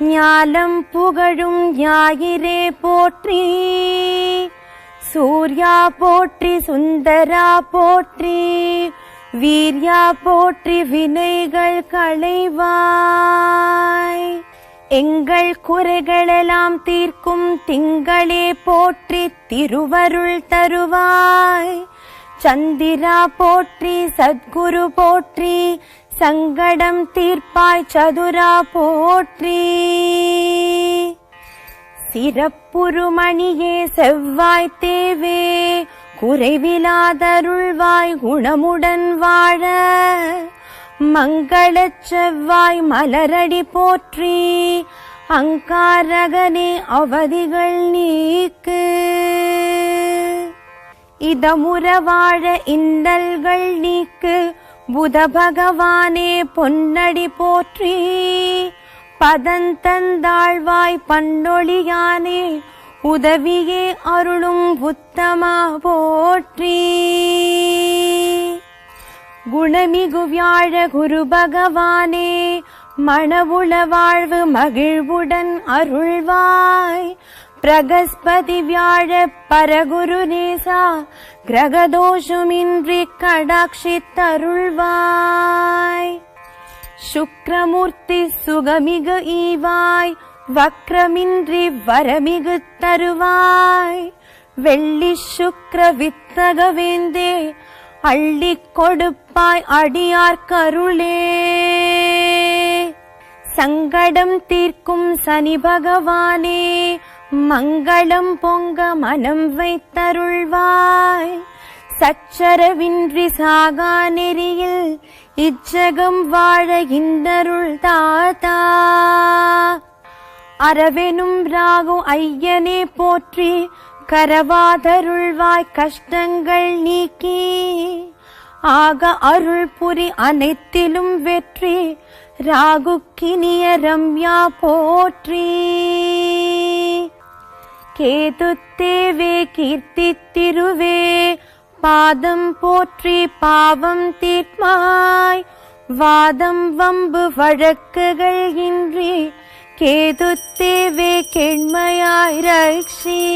ஞாலம் புகழும் ஞாயிறே போற்றி. சூர்யா போற்றி சுந்தரா போற்றி. வீர்யா போற்றி வினைகள் களைவாய். எங்கள் குறைகளெல்லாம் தீர்க்கும் திங்களே போற்றி திருவருள் தருவாய். சந்திரா போற்றி சத்குரு போற்றி சங்கடம் தீர்ப்பாய் சதுரா போற்றி. சிறப்புருமணியே செவ்வாய் தேவே குறைவிலாதருள்வாய் குணமுடன் வாழ. மங்களச் செவ்வாய் மலரடி போற்றி அங்காரகனே அவதிகள் நீக்கு. இதமுற வாழ இந்தல்கள் நீக்கு. புத பகவானே பொன்னடி போற்றி பதந்தந்தாழ்வாய் பண்ணொழியானே உதவியே அருளும் உத்தமா போற்றி. குணமிகு வியாழ குரு பகவானே மணவுள வாழ்வு மகிழ்வுடன் அருள்வாய். பிரகஸ்பதி வியாழ பரகுரு நேசா கிரகதோஷமின்றி கடாட்சி தருள்வாய் சுக்ரமூர்த்தி சுகமிகு ஈவாய் வக்ரமின்றி வரமிகு தருவாய். வெள்ளி சுக்ர வித்தகவேந்தே அள்ளி கொடுப்பாய் அடியார் கருளே. சங்கடம் தீர்க்கும் சனி பகவானே மங்களம் பொங்க மனம் வைத்தருள்வாய். சச்சரவின்றி சாகா நெறியில் இச்சகம் வாழ இந்தருள் தாத்தா. அரவெனும் ராகு ஐயனே போற்றி கரவாதருள்வாய் கஷ்டங்கள் நீக்கி. ஆக அருள் புரி அனைத்திலும் வெற்றி ராகுக்கினிய ரம்யா போற்றி. கேதுத்தேவே தேவே கீர்த்தி திருவே பாதம் போற்றி பாவம் தீர்மாய். வாதம் வம்பு வழக்குகள் இன்றி. கேதுத்தேவே கேண்மையாய் கெண்மையாய்